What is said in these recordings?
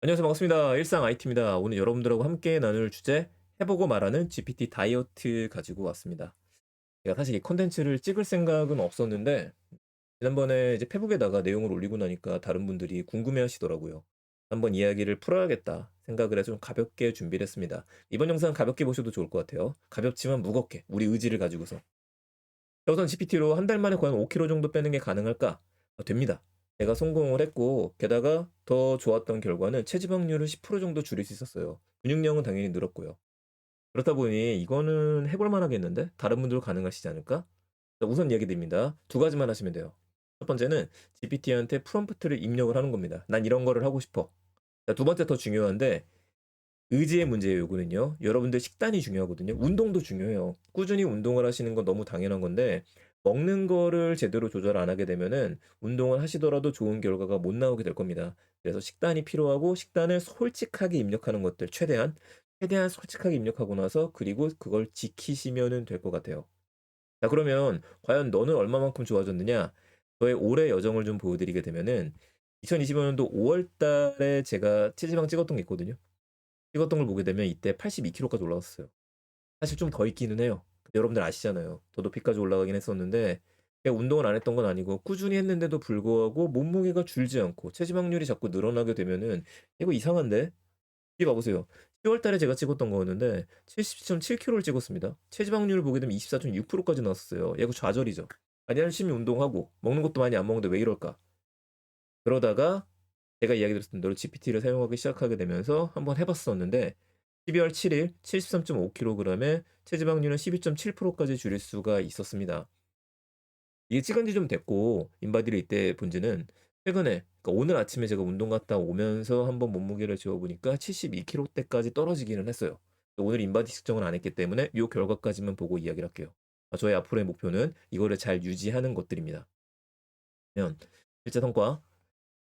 안녕하세요. 반갑습니다. 일상 IT입니다. 오늘 여러분들하고 함께 나눌 주제 해보고 말하는 GPT 다이어트 가지고 왔습니다. 제가 사실 이 콘텐츠를 찍을 생각은 없었는데 지난번에 이제 페북에다가 내용을 올리고 나니까 다른 분들이 궁금해 하시더라고요. 한번 이야기를 풀어야겠다 생각을 해서 좀 가볍게 준비를 했습니다. 이번 영상 가볍게 보셔도 좋을 것 같아요. 가볍지만 무겁게 우리 의지를 가지고서. 자, 우선 GPT로 한 달 만에 과연 5kg 정도 빼는 게 가능할까? 어, 됩니다. 제가 성공을 했고 게다가 더 좋았던 결과는 체지방률을 10% 정도 줄일 수 있었어요. 근육량은 당연히 늘었고요. 그렇다 보니 이거는 해볼 만하겠는데 다른 분들도 가능하시지 않을까? 자, 우선 이야기 드립니다. 두 가지만 하시면 돼요. 첫 번째는 GPT한테 프롬프트를 입력을 하는 겁니다. 난 이런 거를 하고 싶어. 자, 두 번째 더 중요한데 의지의 문제예요, 요거는요. 여러분들 식단이 중요하거든요. 운동도 중요해요. 꾸준히 운동을 하시는 건 너무 당연한 건데 먹는 거를 제대로 조절 안 하게 되면은 운동을 하시더라도 좋은 결과가 못 나오게 될 겁니다. 그래서 식단이 필요하고 식단을 솔직하게 입력하는 것들 최대한 최대한 솔직하게 입력하고 나서 그리고 그걸 지키시면은 될 것 같아요. 자, 그러면 과연 너는 얼마만큼 좋아졌느냐? 저의 올해 여정을 좀 보여드리게 되면은 2025년도 5월 달에 제가 체지방 찍었던 게 있거든요. 찍었던 걸 보게 되면 이때 82kg까지 올라갔어요. 사실 좀 더 있기는 해요. 여러분들 아시잖아요. 더 높이까지 올라가긴 했었는데 운동을 안 했던 건 아니고 꾸준히 했는데도 불구하고 몸무게가 줄지 않고 체지방률이 자꾸 늘어나게 되면은 이거 이상한데? 이 봐보세요. 10월 달에 제가 찍었던 거였는데 77.7kg를 찍었습니다. 체지방률을 보게 되면 24.6%까지 나왔어요. 야, 이거 좌절이죠. 아니 열심히 운동하고 먹는 것도 많이 안 먹는데 왜 이럴까? 그러다가 제가 이야기 드렸던 대로 GPT를 사용하기 시작하게 되면서 한번 해봤었는데 12월 7일 73.5kg에 체지방률은 12.7%까지 줄일 수가 있었습니다. 이게 찍은 지 좀 됐고 인바디를 이때 본 지는 최근에 그러니까 오늘 아침에 제가 운동 갔다 오면서 한번 몸무게를 재어보니까 72kg대까지 떨어지기는 했어요. 오늘 인바디 측정을 안 했기 때문에 이 결과까지만 보고 이야기를 할게요. 아, 저의 앞으로의 목표는 이거를 잘 유지하는 것들입니다. 실제 성과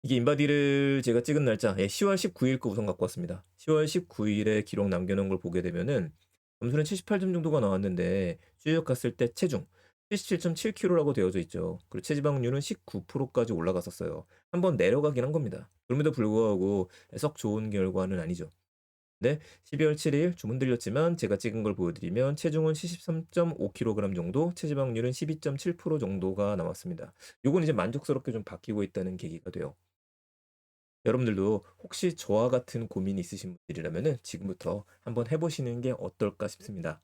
이게 인바디를 제가 찍은 날짜 예, 10월 19일 거 우선 갖고 왔습니다. 10월 19일에 기록 남겨놓은 걸 보게 되면은 점수는 78점 정도가 나왔는데 쭉 갔을 때 체중 77.7kg라고 되어져 있죠. 그리고 체지방률은 19%까지 올라갔었어요. 한번 내려가긴 한 겁니다. 그럼에도 불구하고 썩 좋은 결과는 아니죠. 네, 12월 7일 주문 드렸지만 제가 찍은 걸 보여드리면 체중은 73.5kg 정도, 체지방률은 12.7% 정도가 나왔습니다. 요건 이제 만족스럽게 좀 바뀌고 있다는 계기가 돼요. 여러분들도 혹시 저와 같은 고민이 있으신 분들이라면은 지금부터 한번 해보시는 게 어떨까 싶습니다.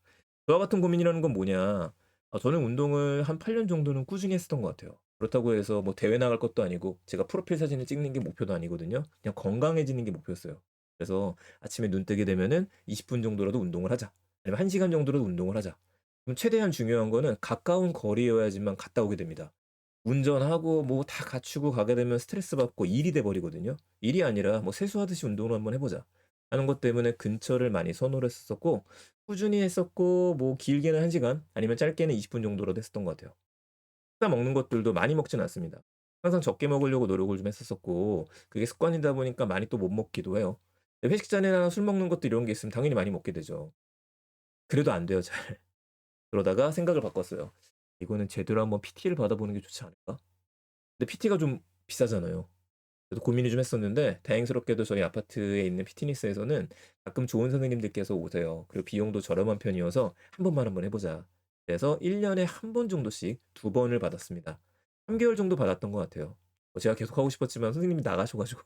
저와 같은 고민이라는 건 뭐냐? 아, 저는 운동을 한 8년 정도는 꾸준히 했었던 것 같아요. 그렇다고 해서 뭐 대회 나갈 것도 아니고 제가 프로필 사진을 찍는 게 목표도 아니거든요. 그냥 건강해지는 게 목표였어요. 그래서 아침에 눈 뜨게 되면은 20분 정도라도 운동을 하자. 아니면 1시간 정도라도 운동을 하자. 그럼 최대한 중요한 거는 가까운 거리여야지만 갔다 오게 됩니다. 운전하고 뭐 다 갖추고 가게 되면 스트레스 받고 일이 돼 버리거든요. 일이 아니라 뭐 세수하듯이 운동을 한번 해 보자 하는 것 때문에 근처를 많이 선호를 했었고 꾸준히 했었고 뭐 길게는 1 시간 아니면 짧게는 20분 정도라도 했었던 것 같아요. 식사 먹는 것들도 많이 먹지는 않습니다. 항상 적게 먹으려고 노력을 좀 했었었고 그게 습관이다 보니까 많이 또 못 먹기도 해요. 회식 전에나 술 먹는 것도 이런 게 있으면 당연히 많이 먹게 되죠. 그래도 안 돼요 잘. 그러다가 생각을 바꿨어요. ' 이거는 제대로 한번 PT를 받아보는 게 좋지 않을까?' 근데 PT가 좀 비싸잖아요. 그래서 고민을 좀 했었는데 다행스럽게도 저희 아파트에 있는 피트니스에서는 가끔 좋은 선생님들께서 오세요. 그리고 비용도 저렴한 편이어서 한 번만 한번 해 보자. 그래서 1 년에 한 번 정도씩 두 번을 받았습니다. 3 개월 정도 받았던 것 같아요. 뭐 제가 계속 하고 싶었지만 선생님이 나가셔 가지고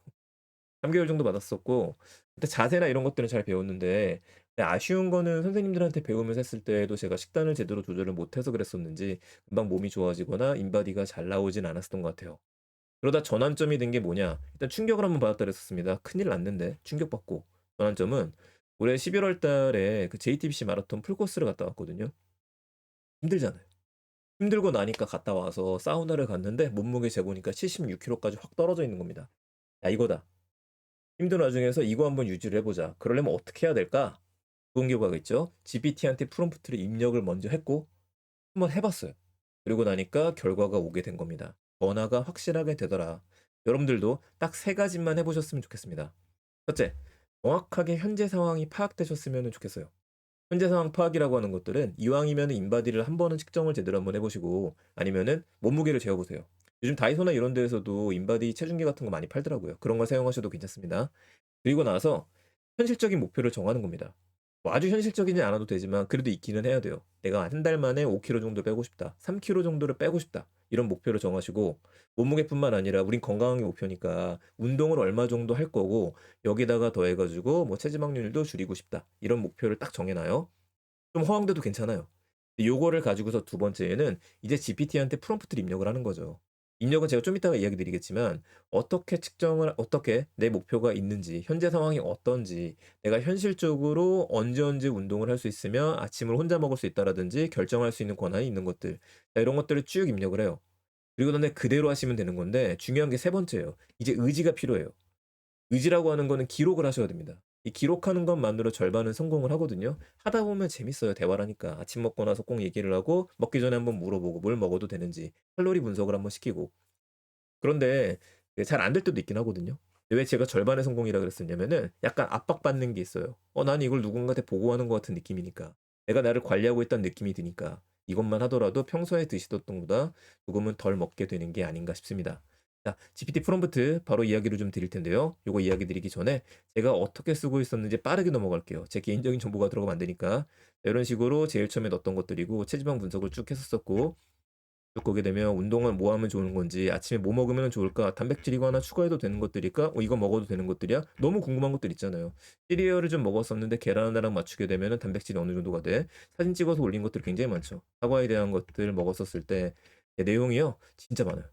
3 개월 정도 받았었고 그때 자세나 이런 것들은 잘 배웠는데 근데 아쉬운 거는 선생님들한테 배우면서 했을 때에도 제가 식단을 제대로 조절을 못해서 그랬었는지 금방 몸이 좋아지거나 인바디가 잘 나오진 않았었던 것 같아요. 그러다 전환점이 된 게 뭐냐? 일단 충격을 한번 받았다 그랬었습니다. 큰일 났는데 충격받고. 전환점은 올해 11월 달에 그 JTBC 마라톤 풀코스를 갔다 왔거든요. 힘들잖아요. 힘들고 나니까 갔다 와서 사우나를 갔는데 몸무게 재보니까 76kg까지 확 떨어져 있는 겁니다. 야, 이거다. 힘든 와중에서 이거 한번 유지를 해보자. 그러려면 어떻게 해야 될까? 좋은 결과가 있죠. GPT한테 프롬프트를 입력을 먼저 했고 한번 해봤어요. 그리고 나니까 결과가 오게 된 겁니다. 변화가 확실하게 되더라. 여러분들도 딱 세 가지만 해보셨으면 좋겠습니다. 첫째, 정확하게 현재 상황이 파악되셨으면 좋겠어요. 현재 상황 파악이라고 하는 것들은 이왕이면 인바디를 한 번은 측정을 제대로 한번 해보시고 아니면은 몸무게를 재어보세요. 요즘 다이소나 이런 데에서도 인바디 체중계 같은 거 많이 팔더라고요. 그런 걸 사용하셔도 괜찮습니다. 그리고 나서 현실적인 목표를 정하는 겁니다. 뭐 아주 현실적이지 않아도 되지만 그래도 있기는 해야 돼요. 내가 한 달 만에 5kg 정도 빼고 싶다. 3kg 정도를 빼고 싶다. 이런 목표를 정하시고 몸무게뿐만 아니라 우린 건강한 게 목표니까 운동을 얼마 정도 할 거고 여기다가 더해 가지고 뭐 체지방률도 줄이고 싶다. 이런 목표를 딱 정해 놔요. 좀 허황돼도 괜찮아요. 요거를 가지고서 두 번째에는 이제 GPT한테 프롬프트를 입력을 하는 거죠. 입력은 제가 좀 이따가 이야기 드리겠지만 어떻게 측정을 어떻게 내 목표가 있는지 현재 상황이 어떤지 내가 현실적으로 언제 언제 운동을 할 수 있으며 아침을 혼자 먹을 수 있다라든지 결정할 수 있는 권한이 있는 것들 자, 이런 것들을 쭉 입력을 해요. 그리고 너네 그대로 하시면 되는 건데 중요한 게 세 번째예요. 이제 의지가 필요해요. 의지라고 하는 거는 기록을 하셔야 됩니다. 이 기록하는 것만으로 절반은 성공을 하거든요. 하다 보면 재밌어요. 대화를 하니까. 아침 먹고 나서 꼭 얘기를 하고 먹기 전에 한번 물어보고 뭘 먹어도 되는지 칼로리 분석을 한번 시키고. 그런데 잘 안 될 때도 있긴 하거든요. 왜 제가 절반의 성공이라 그랬었냐면은 약간 압박받는 게 있어요. 어, 난 이걸 누군가한테 보고하는 것 같은 느낌이니까. 내가 나를 관리하고 있다는 느낌이 드니까. 이것만 하더라도 평소에 드시던 것보다 조금은 덜 먹게 되는 게 아닌가 싶습니다. 자, GPT 프롬프트 바로 이야기를 좀 드릴 텐데요. 요거 이야기 드리기 전에 제가 어떻게 쓰고 있었는지 빠르게 넘어갈게요. 제 개인적인 정보가 들어가면 안 되니까. 이런 식으로 제일 처음에 넣었던 것들이고 체지방 분석을 쭉 했었었고 쭉 보게 되면 운동은 뭐 하면 좋은 건지 아침에 뭐 먹으면 좋을까 단백질 이거 하나 추가해도 되는 것들일까? 어, 이거 먹어도 되는 것들이야? 너무 궁금한 것들 있잖아요. 시리얼을 좀 먹었었는데 계란 하나랑 맞추게 되면 단백질이 어느 정도가 돼? 사진 찍어서 올린 것들이 굉장히 많죠. 사과에 대한 것들 먹었었을 때. 내용이요? 진짜 많아요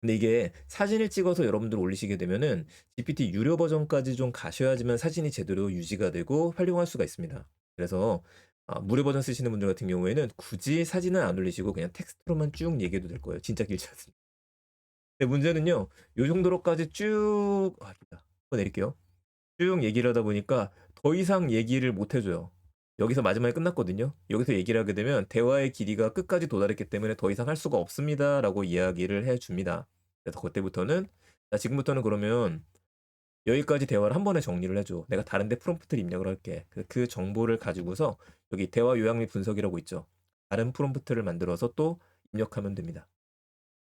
근데 이게 사진을 찍어서 여러분들 올리시게 되면은 GPT 유료 버전까지 좀 가셔야지만 사진이 제대로 유지가 되고 활용할 수가 있습니다. 그래서 아, 무료 버전 쓰시는 분들 같은 경우에는 굳이 사진을 안 올리시고 그냥 텍스트로만 쭉 얘기해도 될 거예요. 진짜 길지 않습니다. 근데 문제는요, 요 정도로까지 쭉, 아, 한 내릴게요. 쭉 얘기를 하다 보니까 더 이상 얘기를 못 해줘요. 여기서 마지막에 끝났거든요. 여기서 얘기를 하게 되면 대화의 길이가 끝까지 도달했기 때문에 더 이상 할 수가 없습니다. 라고 이야기를 해 줍니다. 그래서 그때부터는, 자, 지금부터는 그러면 여기까지 대화를 한 번에 정리를 해줘. 내가 다른데 프롬프트를 입력을 할게. 그, 그 정보를 가지고서 여기 대화 요약 및 분석이라고 있죠. 다른 프롬프트를 만들어서 또 입력하면 됩니다.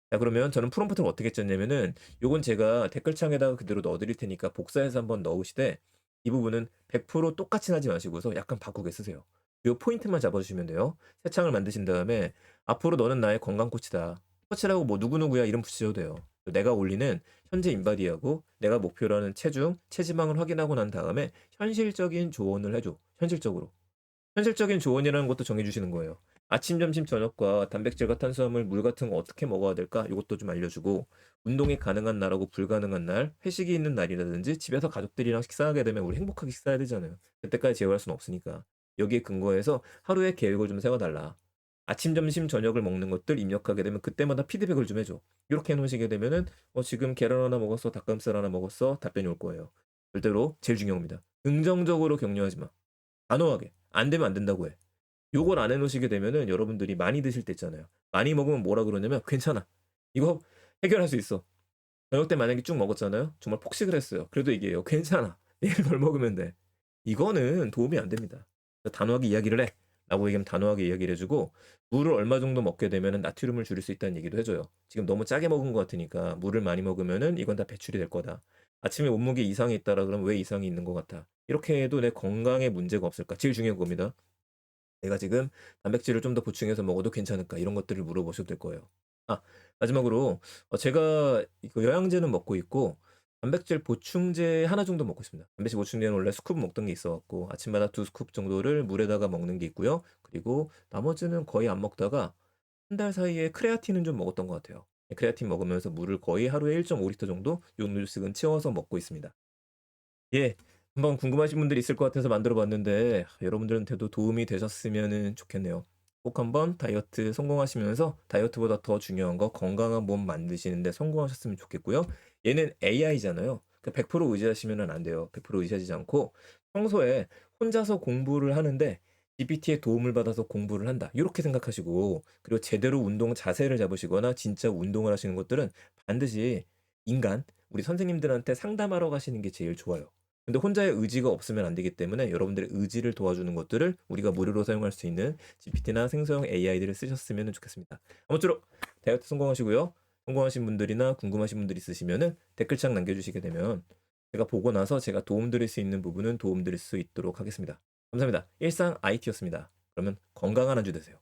자 그러면 저는 프롬프트를 어떻게 짰냐면은 요건 제가 댓글창에다가 그대로 넣어드릴 테니까 복사해서 한번 넣으시되 이 부분은 100% 똑같이 하지 마시고서 약간 바꾸게 쓰세요. 요 포인트만 잡아주시면 돼요. 새 창을 만드신 다음에 앞으로 너는 나의 건강 코치다. 코치라고 뭐 누구누구야 이름 붙이셔도 돼요. 내가 올리는 현재 인바디하고 내가 목표로 하는 체중, 체지방을 확인하고 난 다음에 현실적인 조언을 해줘. 현실적으로. 현실적인 조언이라는 것도 정해주시는 거예요. 아침, 점심, 저녁과 단백질과 탄수화물, 물 같은 거 어떻게 먹어야 될까? 이것도 좀 알려주고 운동이 가능한 날하고 불가능한 날, 회식이 있는 날이라든지 집에서 가족들이랑 식사하게 되면 우리 행복하게 식사해야 되잖아요. 그때까지 제어할 수는 없으니까 여기에 근거해서 하루의 계획을 좀 세워달라. 아침, 점심, 저녁을 먹는 것들 입력하게 되면 그때마다 피드백을 좀 해줘. 이렇게 해놓으시게 되면은 어, 지금 계란 하나 먹었어, 닭가슴살 하나 먹었어, 답변이 올 거예요. 절대로 제일 중요합니다. 긍정적으로 격려하지 마. 단호하게. 안 되면 안 된다고 해. 요걸 안 해놓으시게 되면은 여러분들이 많이 드실 때 있잖아요. 많이 먹으면 뭐라 그러냐면 괜찮아. 이거 해결할 수 있어. 저녁 때 만약에 쭉 먹었잖아요. 정말 폭식을 했어요. 그래도 얘기해요. 괜찮아. 내일 덜 먹으면 돼. 이거는 도움이 안 됩니다. 단호하게 이야기를 해. 라고 얘기하면 단호하게 이야기를 해주고 물을 얼마 정도 먹게 되면 나트륨을 줄일 수 있다는 얘기도 해줘요. 지금 너무 짜게 먹은 것 같으니까 물을 많이 먹으면은 이건 다 배출이 될 거다. 아침에 몸무게 이상이 있다라 그러면 왜 이상이 있는 것 같아? 이렇게 해도 내 건강에 문제가 없을까? 제일 중요한 겁니다. 내가 지금 단백질을 좀 더 보충해서 먹어도 괜찮을까? 이런 것들을 물어보셔도 될 거예요. 아, 마지막으로 어, 제가 이거 영양제는 먹고 있고 단백질 보충제 하나 정도 먹고 있습니다. 단백질 보충제는 원래 스쿱 먹던 게 있어갖고 아침마다 두 스쿱 정도를 물에다가 먹는 게 있고요. 그리고 나머지는 거의 안 먹다가 한 달 사이에 크레아틴은 좀 먹었던 것 같아요. 크레아틴 먹으면서 물을 거의 하루에 1.5리터 정도 요늘씩은 채워서 먹고 있습니다. 예, 한번 궁금하신 분들이 있을 것 같아서 만들어 봤는데 여러분들한테도 도움이 되셨으면 좋겠네요. 꼭 한번 다이어트 성공하시면서 다이어트보다 더 중요한 거 건강한 몸 만드시는데 성공하셨으면 좋겠고요. 얘는 AI잖아요. 100% 의지하시면 안 돼요. 100% 의지하지 않고 평소에 혼자서 공부를 하는데 GPT의 도움을 받아서 공부를 한다. 이렇게 생각하시고 그리고 제대로 운동 자세를 잡으시거나 진짜 운동을 하시는 것들은 반드시 인간 우리 선생님들한테 상담하러 가시는 게 제일 좋아요. 근데 혼자의 의지가 없으면 안 되기 때문에 여러분들의 의지를 도와주는 것들을 우리가 무료로 사용할 수 있는 GPT나 생성형 AI들을 쓰셨으면 좋겠습니다. 아무쪼록 다이어트 성공하시고요. 성공하신 분들이나 궁금하신 분들 있으시면은 댓글창 남겨주시게 되면 제가 보고 나서 제가 도움드릴 수 있는 부분은 도움드릴 수 있도록 하겠습니다. 감사합니다. 일상 IT였습니다. 그러면 건강한 한 주 되세요.